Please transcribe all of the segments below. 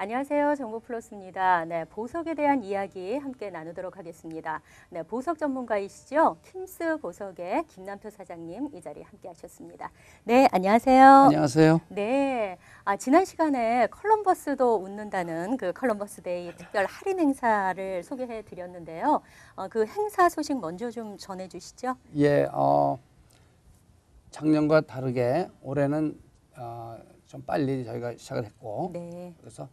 안녕하세요. 정보플러스입니다. 네, 보석에 대한 이야기 함께 나누도록 하겠습니다. 네, 보석 전문가이시죠? 킴스 보석의 김남표 사장님 이 자리에 함께 하셨습니다. 네, 안녕하세요. 안녕하세요. 네, 아, 지난 시간에 컬럼버스도 웃는다는 그 컬럼버스 데이 특별 할인 행사를 소개해 드렸는데요. 어, 그 행사 소식 먼저 좀 전해 주시죠. 예, 어, 작년과 다르게 올해는 어, 좀 빨리 저희가 시작을 했고 네. 그래서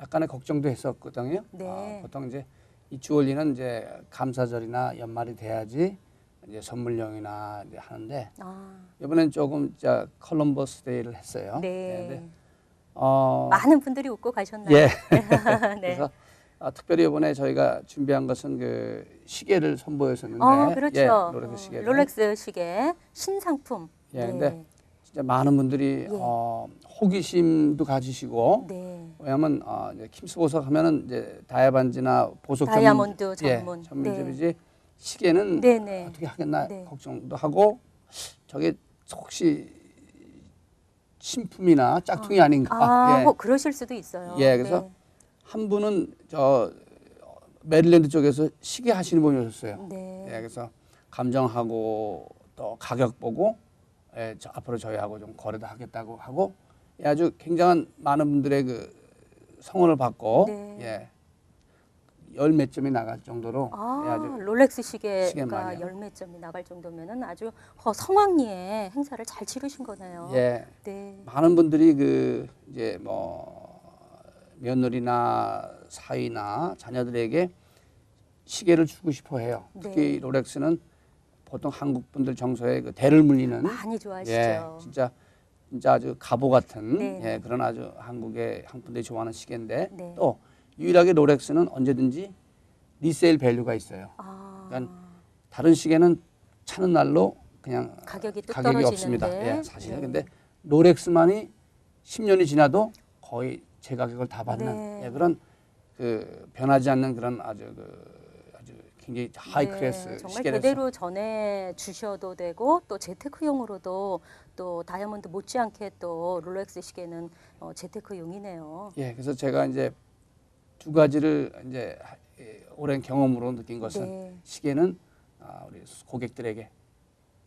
약간의 걱정도 했었거든요. 네. 어, 보통 이제 이 주얼리는 이제 감사절이나 연말이 돼야지 이제 선물용이나 이제 하는데 아, 이번엔 조금 자 컬럼버스 데이를 했어요. 네. 근데, 어, 많은 분들이 웃고 가셨나요? 예. 네. 그래서 아, 특별히 이번에 저희가 준비한 것은 그 시계를 선보였었는데 어, 그렇죠. 예, 롤렉스 어, 시계 롤렉스 시계 신상품. 예, 네. 근데 진짜 많은 분들이 예. 어, 호기심도 가지시고 네. 왜냐하면 어, 이제 킴스 보석 하면은 이제 다이아반지나 보석 다이아몬드 전문, 전문. 예, 전문점이지 시계는 네, 네. 어떻게 하겠나 네. 걱정도 하고 저게 혹시 신품이나 짝퉁이 아, 닌가 아, 예. 뭐 그러실 수도 있어요. 예, 그래서 한 분은 저 메릴랜드 쪽에서 시계 하시는 분이 오셨어요. 네. 예, 그래서 감정하고 또 가격 보고 예, 저 앞으로 저희하고 좀 거래도 하겠다고 하고 예, 아주 굉장한 많은 분들의 그 성원을 받고 네. 예, 열 몇 점이 나갈 정도로 아, 예, 아주 롤렉스 시계 시계가. 열몇 점이 나갈 정도면은 아주 어, 성황리에 행사를 잘 치르신 거네요. 예, 네. 많은 분들이 그 이제 뭐 며느리나 사위나 자녀들에게 시계를 주고 싶어 해요. 특히 네. 롤렉스는 보통 한국 분들 정서에 그 대를 물리는 많이 좋아하시죠. 예, 진짜 진짜 아주 갑오 같은 네. 예, 그런 아주 한국의 한국 분들이 좋아하는 시계인데 네. 또 유일하게 롤렉스는 언제든지 리세일 밸류가 있어요. 아, 그러니까 다른 시계는 차는 날로 그냥 가격이 뚝 가격이 떨어지는데. 없습니다. 예, 사실은 네. 근데 롤렉스만이 10년이 지나도 거의 제 가격을 다 받는 네. 예, 그런 그 변하지 않는 그런 아주 그 굉장히 하이 네, 클래스 정말 시계를 제대로 전해 주셔도 되고 또 재테크용으로도 또 다이아몬드 못지않게 또 롤렉스 시계는 어, 재테크용이네요. 예, 그래서 제가 이제 두 가지를 이제 하- 예, 오랜 경험으로 느낀 것은 네. 시계는 아, 우리 고객들에게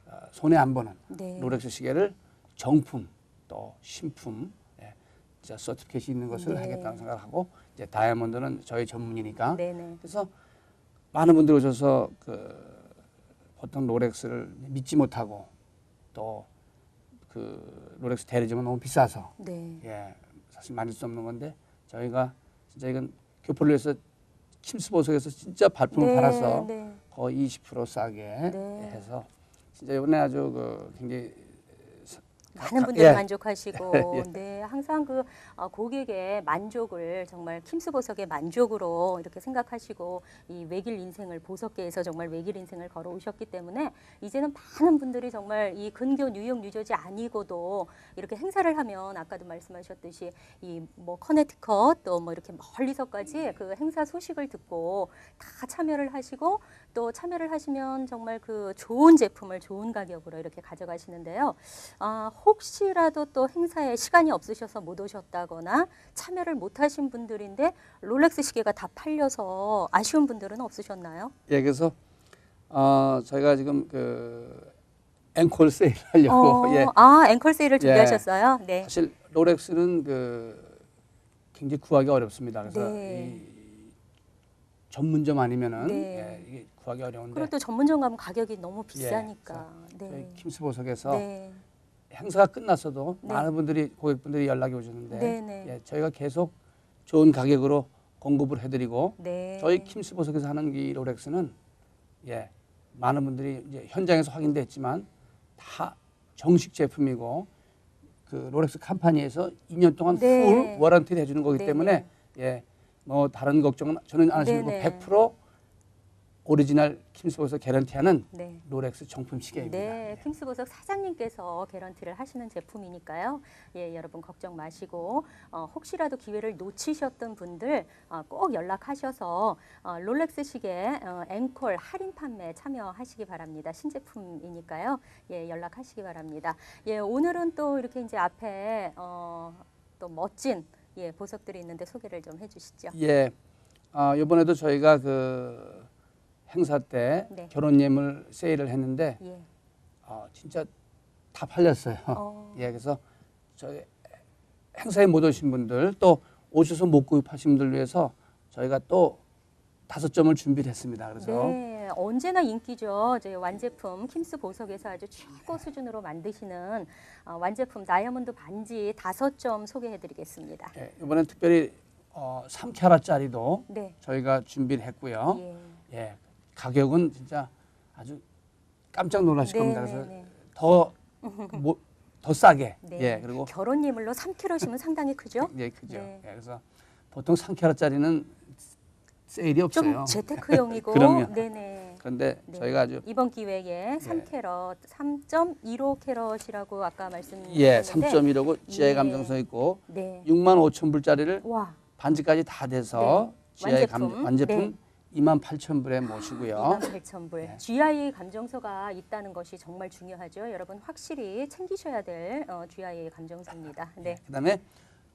아, 손해 안 보는 네. 롤렉스 시계를 정품 또 신품 예, 진짜 서티피케이트 있는 것을 네. 하겠다는 생각을 하고 이제 다이아몬드는 저희 전문이니까 네네. 그래서 많은 분들이 오셔서 그 보통 롤렉스를 믿지 못하고 또 그 롤렉스 대리점은 너무 비싸서 네. 예 사실 만질 수 없는 건데 저희가 진짜 이건 교포를 위해서 킴스 보석에서 진짜 발품을 네, 팔아서 네. 거의 20% 싸게 네. 해서 진짜 이번에 아주 그 굉장히 많은 가- 분들이 예. 만족하시고 예. 네 항상 그 어, 고객의 만족을 정말 킴스 보석의 만족으로 이렇게 생각하시고 이 외길 인생을 보석계에서 정말 외길 인생을 걸어오셨기 때문에 이제는 많은 분들이 정말 이 근교 뉴욕 뉴저지 아니고도 이렇게 행사를 하면 아까도 말씀하셨듯이 이 뭐 커네티컷 또 뭐 이렇게 멀리서까지 그 행사 소식을 듣고 다 참여를 하시고 또 참여를 하시면 정말 그 좋은 제품을 좋은 가격으로 이렇게 가져가시는데요. 아, 혹시라도 또 행사에 시간이 없으셔서 못 오셨다거나 참여를 못 하신 분들인데 롤렉스 시계가 다 팔려서 아쉬운 분들은 없으셨나요? 예 그래서 어 저희가 지금 그 앵콜 세일 하려고 어, 예 아, 앵콜 세일을 준비하셨어요? 네. 사실 롤렉스는 그 굉장히 구하기 어렵습니다. 그래서 네. 이 전문점 아니면은 네. 예, 이게 구하기 어려운데 그리고 또 전문점 가면 가격이 너무 비싸니까. 저희 네. 킴스 보석에서 네. 행사가 끝났어도 네. 많은 분들이 고객분들이 연락이 오셨는데 네, 네. 예, 저희가 계속 좋은 가격으로 공급을 해드리고 네. 저희 킴스 보석에서 하는 이 롤렉스는 예 많은 분들이 이제 현장에서 확인됐지만 다 정식 제품이고 그 롤렉스 컴퍼니에서 2년 동안 네. 풀 워런티를 해주는 거기 네, 때문에 예 뭐 다른 걱정은 저는 안 하시고 네, 네. 100% 오리지널 킴스 보석 개런티하는 네. 롤렉스 정품 시계입니다. 네, 킴스 보석 사장님께서 개런티를 하시는 제품이니까요. 예, 여러분 걱정 마시고 어, 혹시라도 기회를 놓치셨던 분들 어, 꼭 연락하셔서 어, 롤렉스 시계 어, 앵콜 할인 판매 참여하시기 바랍니다. 신제품이니까요. 예, 연락하시기 바랍니다. 예, 오늘은 또 이렇게 이제 앞에 어, 또 멋진 예, 보석들이 있는데 소개를 좀 해주시죠. 예. 아, 이번에도 저희가 그 행사 때 네. 결혼 예물 세일을 했는데 예. 아, 진짜 다 팔렸어요. 어. 예, 그래서 저희 행사에 못 오신 분들 또 오셔서 못 구입하신 분들 위해서 저희가 또 다섯 점을 준비를 했습니다. 그래서 네, 언제나 인기죠. 저희 완제품 킴스 보석에서 아주 최고 수준으로 만드시는 어, 완제품 다이아몬드 반지 다섯 점 소개해드리겠습니다. 예, 이번엔 특별히 어, 3캐럿짜리도 네, 저희가 준비를 했고요. 예. 예, 가격은 진짜 아주 깜짝 놀라실 겁니다. 그래서 네, 더, 뭐, 더 싸게. 네. 예, 그리고 결혼 예물로 3kg이면 상당히 크죠? 예. 네. 예, 그래서 보통 3캐럿짜리는 세일이 없어요. 좀 재테크용이고, 그럼요. 네네. 그런데 네. 저희가 아주 이번 기회에 3캐럿, 3.15 캐럿이라고 아까 말씀드렸는데, 예, 3.1하고 지하의 예. 감정성 있고 네, 6만 5천 불짜리를 와, 반지까지 다 돼서 지하의 감, 완제품. 완제품 네. 2만 8천 불에 모시고요. 28,000불. 네. GI 감정서가 있다는 것이 정말 중요하죠. 여러분 확실히 챙기셔야 될 어, GI 감정서입니다. 네, 그다음에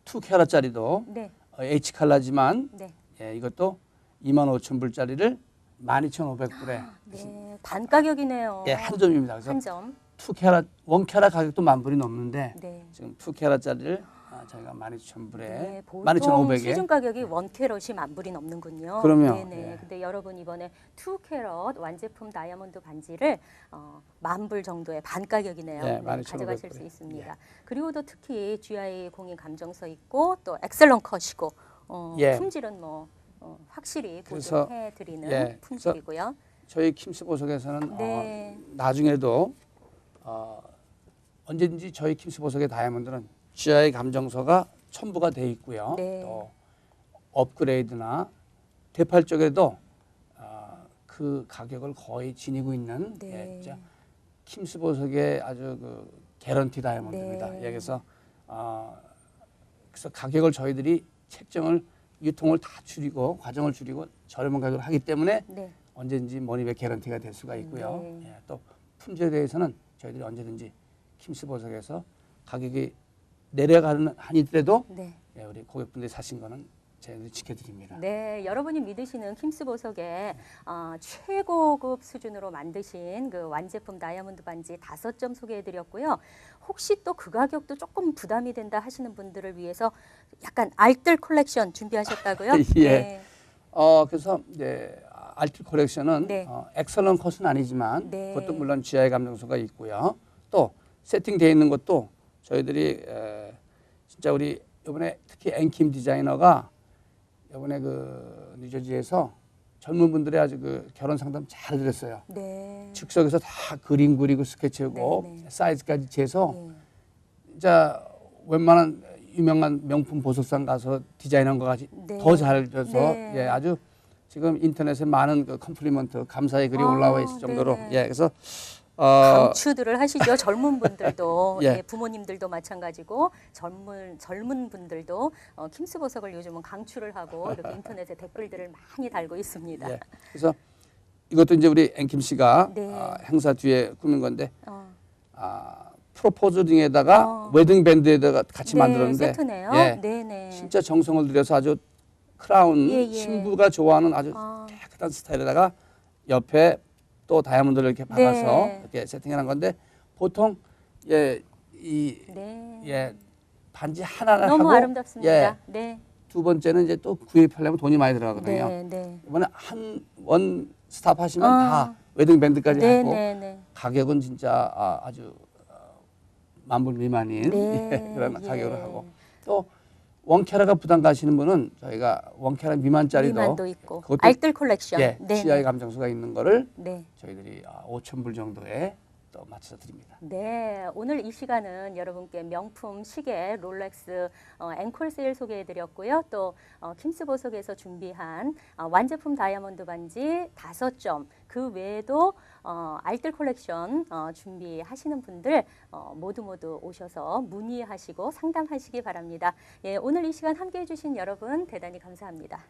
2 캐럿짜리도 네, 어, H 칼라지만 네, 예, 이것도 2만 5천 불짜리를 12,500불에 네, 반 가격이네요. 예, 한 점입니다. 그래서 한 점. 2캐럿, 1캐럿 가격도 만 불이 넘는데 네. 지금 2캐럿짜리를 아, 저희가 12,000불에 네, 보통 12,500에 시중 가격이 원 캐럿이 만 불이 넘는군요. 그럼요. 네네. 예. 근데 여러분 이번에 투 캐럿 완제품 다이아몬드 반지를 어, 만불 정도의 반 가격이네요. 예, 네, 12,500 가져가실 수 불에. 있습니다. 예. 그리고 또 특히 GI 공인 감정서 있고 또 엑셀런 컷이고 어, 예. 품질은 뭐 어, 확실히 그래서, 보증해 드리는 예, 품질이고요. 저희 킴스 보석에서는 네. 어, 나중에도 어, 언제든지 저희 킴스 보석의 다이아몬드는 GI 감정서가 첨부가 돼 있고요. 네. 또 업그레이드나 대팔 쪽에도 어, 그 가격을 거의 지니고 있는 네. 예, 킴스 보석의 아주 그 개런티 다이아몬드입니다. 네. 예, 그래서 어, 그래서 가격을 저희들이 책정을 유통을 다 줄이고 과정을 줄이고 저렴한 가격을 하기 때문에 네. 언제든지 머니백 개런티가 될 수가 있고요. 네. 예, 또 품질에 대해서는 저희들이 언제든지 킴스 보석에서 가격이 내려가는 한이더라도 네. 예, 우리 고객분들이 사신 거는 저희들이 지켜드립니다. 네, 여러분이 믿으시는 킴스 보석의 어, 최고급 수준으로 만드신 그 완제품 다이아몬드 반지 다섯 점 소개해드렸고요. 혹시 또 그 가격도 조금 부담이 된다 하시는 분들을 위해서 약간 알뜰 콜렉션 준비하셨다고요? 예. 네. 어 그래서 이제 알트 콜렉션은 네. 어, 엑설런 컷은 아니지만 네. 그것도 물론 GI 감정서가 있고요. 또 세팅되어 있는 것도 저희들이 에, 진짜 우리 이번에 특히 앵킴 디자이너가 이번에 그 뉴저지에서 젊은 분들의 아주 그 결혼 상담 잘 드렸어요. 네. 즉석에서 다 그림 그리고 스케치하고 네, 네. 사이즈까지 재서 네. 진짜 웬만한 유명한 명품 보석상 가서 디자인한 것 같이 네. 더잘 져서 네. 예 아주 지금 인터넷에 많은 그 컴플리먼트 감사의 글이 아, 올라와 있을 정도로 네네. 예 그래서 어 강추들을 하시죠. 젊은 분들도 예. 예, 부모님들도 마찬가지고 젊은 젊은 분들도 어, 킴스 보석을 요즘은 강추를 하고 이렇게 인터넷에 댓글들을 많이 달고 있습니다. 예 그래서 이것도 이제 우리 앵킴 씨가 네. 아, 행사 뒤에 꾸민 건데 어. 아 프로포즈 링에다가 어. 웨딩 밴드에다가 같이 네, 만들었는데 세트네요. 예 네네. 진짜 정성을 들여서 아주 크라운 예, 예. 신부가 좋아하는 아주 아, 깨끗한 스타일에다가 옆에 또 다이아몬드를 이렇게 박아서 네. 이렇게 세팅해 놓은 건데 보통 예, 이 네. 예, 반지 하나를 너무 하고 아름답습니다. 예, 네. 두 번째는 이제 또 구입하려면 돈이 많이 들어가거든요. 네, 네. 이번에 한 원 스탑 하시면 아. 다 웨딩 밴드까지 네, 하고 네, 네. 가격은 진짜 아, 아주 어, 만불 미만인 네, 예, 그런 예. 가격으로 하고 또 원캐라가 부담 가시는 분은 저희가 원캐라 미만짜리도 미만도 있고 그것도- 알뜰 콜렉션. 예, 네. CI 감정수가 있는 거를 네. 저희들이 5천 불 정도에 또 맞춰서 드립니다. 네, 오늘 이 시간은 여러분께 명품 시계 롤렉스 어, 앵콜 세일 소개해드렸고요. 또 어, 킴스 보석에서 준비한 어, 완제품 다이아몬드 반지 다섯 점, 그 외에도 어, 알뜰 콜렉션 어, 준비하시는 분들 어, 모두 모두 오셔서 문의하시고 상담하시기 바랍니다. 예, 오늘 이 시간 함께해 주신 여러분 대단히 감사합니다.